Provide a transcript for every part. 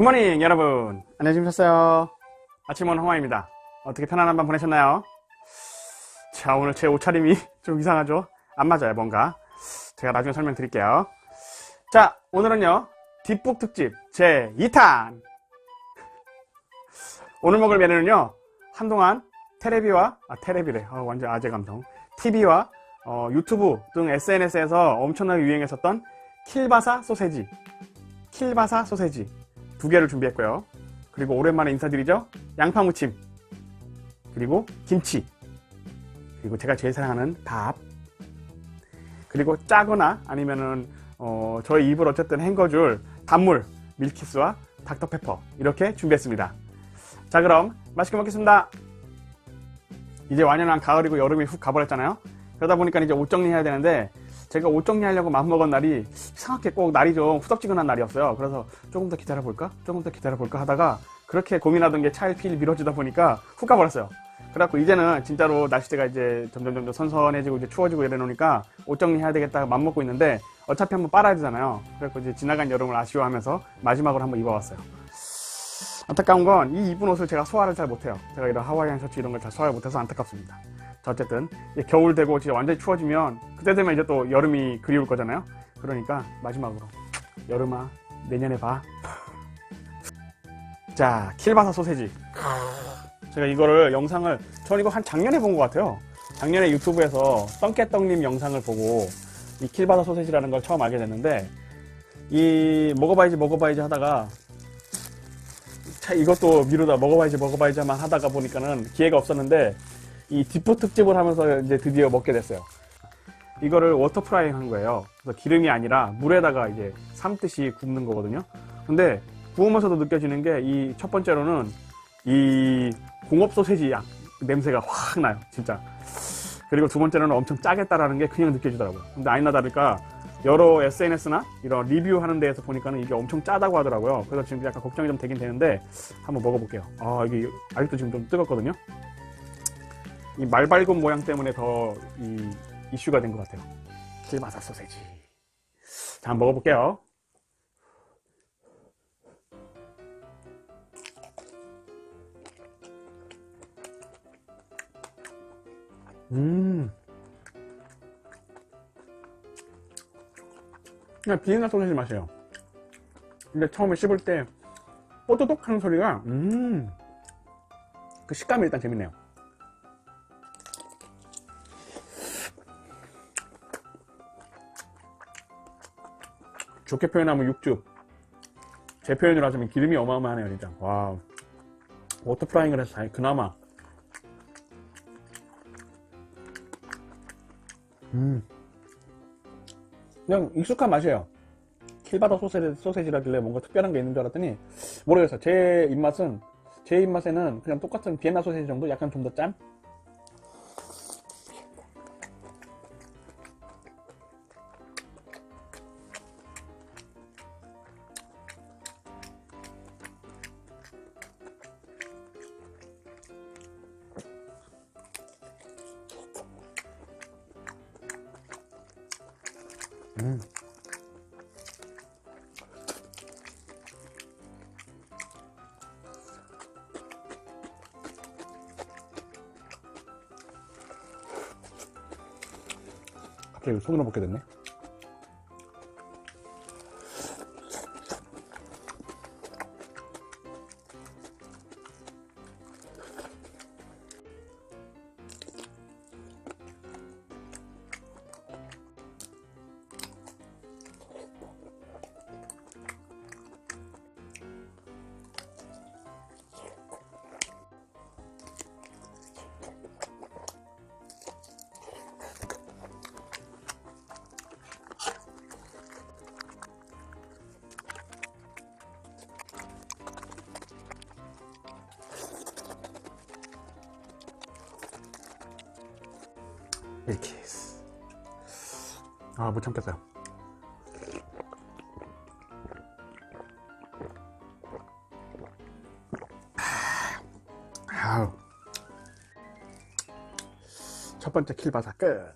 굿모닝 여러분. 안녕하셨어요. 아침은 홍화입니다. 어떻게 편안한 밤 보내셨나요? 자 오늘 제 옷차림이 좀 이상하죠? 안 맞아요 뭔가. 제가 나중에 설명드릴게요. 자 오늘은요 뒷북 특집 제 2탄! 오늘 먹을 메뉴는요 한동안 테레비와 아 테레비래. 아, 완전 아재 감성. TV와 어, 유튜브 등 SNS에서 엄청나게 유행했었던 킬바사 소세지. 킬바사 소세지 두 개를 준비했고요. 그리고 오랜만에 인사드리죠. 양파 무침. 그리고 김치. 그리고 제가 제일 사랑하는 밥. 그리고 짜거나 아니면은 어, 저의 입을 어쨌든 헹궈줄 단물 밀키스와 닥터페퍼 이렇게 준비했습니다. 자 그럼 맛있게 먹겠습니다. 이제 완연한 가을이고 여름이 훅 가버렸잖아요. 그러다 보니까 이제 옷 정리해야 되는데 제가 옷 정리하려고 마음먹은 날이 이상하게 꼭 날이 좀 후덥지근한 날이었어요. 그래서 조금 더 기다려볼까? 조금 더 기다려볼까 하다가 그렇게 고민하던 게 차일피일 미뤄지다 보니까 훅 가버렸어요. 그래갖고 이제는 진짜로 날씨가 이제 점점 점점 선선해지고 이제 추워지고 이래 놓으니까 옷 정리해야 되겠다 맘먹고 있는데 어차피 한번 빨아야 되잖아요. 그래갖고 이제 지나간 여름을 아쉬워하면서 마지막으로 한번 입어봤어요. 안타까운 건 이 입은 옷을 제가 소화를 잘 못해요. 제가 이런 하와이안 셔츠 이런 걸 잘 소화를 못해서 안타깝습니다. 자, 어쨌든 이제 겨울 되고 진짜 완전히 추워지면 그때 되면 이제 또 여름이 그리울 거잖아요. 그러니까 마지막으로 여름아 내년에 봐. 자, 킬바사 소세지. 제가 이거를 영상을 전 이거 한 작년에 본 것 같아요. 작년에 유튜브에서 썬깨떡님 영상을 보고 이 킬바사 소세지라는 걸 처음 알게 됐는데 이 먹어봐야지 먹어봐야지 하다가 차 이것도 미루다 먹어봐야지 먹어봐야지만 하다가 보니까는 기회가 없었는데 이 디포 특집을 하면서 이제 드디어 먹게 됐어요. 이거를 워터 프라이ing 한 거예요. 그래서 기름이 아니라 물에다가 이제 삶듯이 굽는 거거든요. 근데 구우면서도 느껴지는 게 이 첫 번째로는 이 공업 소세지 약 냄새가 확 나요. 진짜. 그리고 두 번째로는 엄청 짜겠다라는 게 그냥 느껴지더라고요. 근데 아니나 다를까 여러 SNS나 이런 리뷰하는 데에서 보니까는 이게 엄청 짜다고 하더라고요. 그래서 지금 약간 걱정이 좀 되긴 되는데 한번 먹어볼게요. 아 이게 아직도 지금 좀 뜨겁거든요. 이 말발굽 모양 때문에 더 이 이슈가 된 것 같아요. 킬마사 소세지. 자, 한번 먹어볼게요. 음. 그냥 비엔나 소세지 맛이에요. 근데 처음에 씹을 때 뽀드독 하는 소리가, 음. 그 식감이 일단 재밌네요. 좋게 표현하면 육즙. 제 표현으로 하자면 기름이 어마어마하네요, 진짜. 와. 워터프라잉을 해서 다행, 그나마. 음. 그냥 익숙한 맛이에요. 킬바더 소세지, 소세지라길래 뭔가 특별한 게 있는 줄 알았더니, 모르겠어요. 제 입맛은, 제 입맛에는 그냥 똑같은 비엔나 소세지 정도? 약간 좀 더 짠? 음. 갑자기 손으로 먹게 됐네. 이렇게. 아, 못 참겠어요. 아우. 첫 번째 킬바사 끝.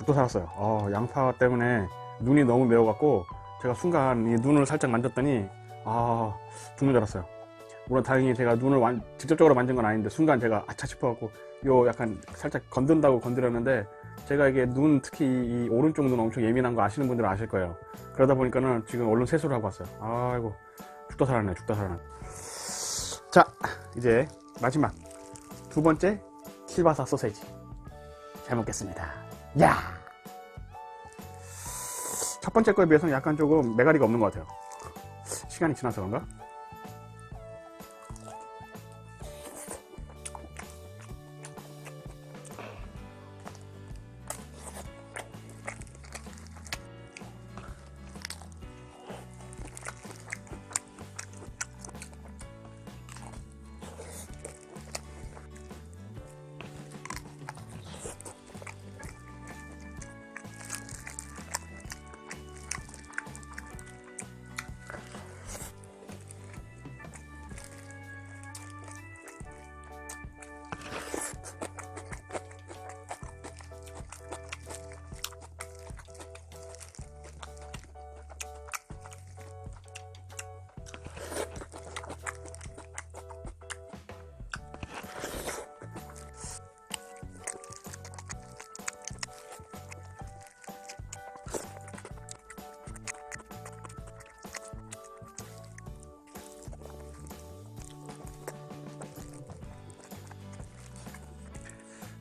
죽고 살았어요. 어, 양파 때문에 눈이 너무 매워갖고 제가 순간 이 눈을 살짝 만졌더니 아 죽는 줄 알았어요. 물론 다행히 제가 눈을 완- 직접적으로 만진 건 아닌데 순간 제가 아차 싶어갖고 요 약간 살짝 건든다고 건드렸는데 제가 이게 눈 특히 이 오른쪽 눈 엄청 예민한 거 아시는 분들은 아실 거예요. 그러다 보니까는 지금 얼른 세수를 하고 왔어요. 아이고 죽다 살았네 죽다 살았네. 자 이제 마지막 두 번째 킬바사 소세지 잘 먹겠습니다. 야! 첫 번째 거에 비해서는 약간 조금 메가리가 없는 것 같아요. 시간이 지나서 그런가?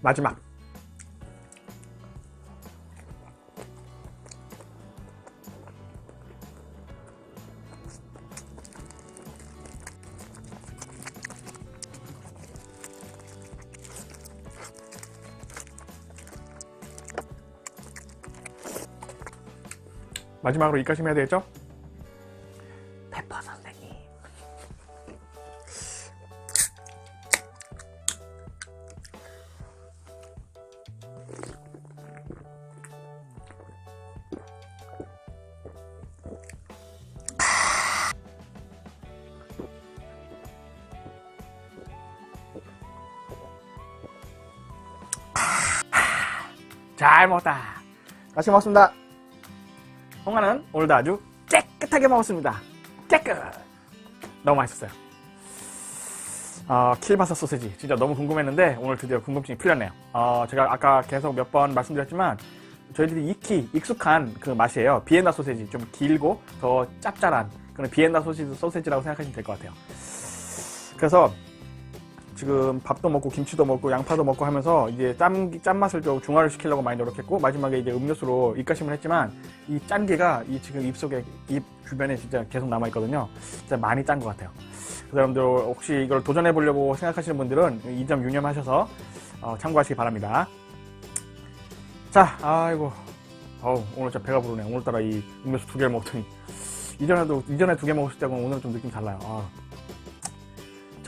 마지막. 마지막으로 입가심 해야 되겠죠? 잘 먹었다. 맛있게 먹었습니다. 홍아는 오늘도 아주 깨끗하게 먹었습니다. 깨끗! 너무 맛있었어요. 어, 킬바사 소세지. 진짜 너무 궁금했는데 오늘 드디어 궁금증이 풀렸네요. 어, 제가 아까 계속 몇 번 말씀드렸지만 저희들이 익히 익숙한 그 맛이에요. 비엔나 소세지. 좀 길고 더 짭짤한 그런 비엔나 소시지, 소세지라고 생각하시면 될 것 같아요. 그래서 지금 밥도 먹고 김치도 먹고 양파도 먹고 하면서 이제 짠, 짠맛을 좀 중화를 시키려고 많이 노력했고 마지막에 이제 음료수로 입가심을 했지만 이 짠기가 이 지금 입속에 입 주변에 진짜 계속 남아 있거든요. 진짜 많이 짠 것 같아요. 그래서 여러분들 혹시 이걸 도전해 보려고 생각하시는 분들은 이 점 유념하셔서 어, 참고하시기 바랍니다. 자, 아이고, 어우, 오늘 진짜 배가 부르네. 오늘따라 이 음료수 두 개를 먹더니 이전에도 이전에 두 개 먹었을 때하고는 오늘 좀 느낌 달라요. 아.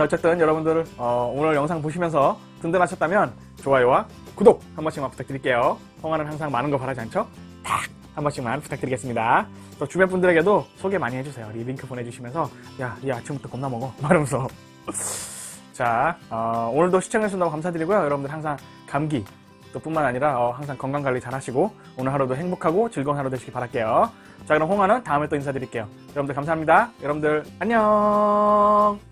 자, 어쨌든 여러분들 어, 오늘 영상 보시면서 든든하셨다면 좋아요와 구독 한 번씩만 부탁드릴게요. 홍화는 항상 많은 거 바라지 않죠? 딱 한 번씩만 부탁드리겠습니다. 또 주변 분들에게도 소개 많이 해주세요. 이 링크 보내주시면서 야, 이 아침부터 겁나 먹어. 말하면서 자, 어, 오늘도 시청해주셔서 너무 감사드리고요. 여러분들 항상 감기 또 뿐만 아니라 어, 항상 건강 관리 잘 하시고 오늘 하루도 행복하고 즐거운 하루 되시길 바랄게요. 자, 그럼 홍화는 다음에 또 인사드릴게요. 여러분들 감사합니다. 여러분들 안녕.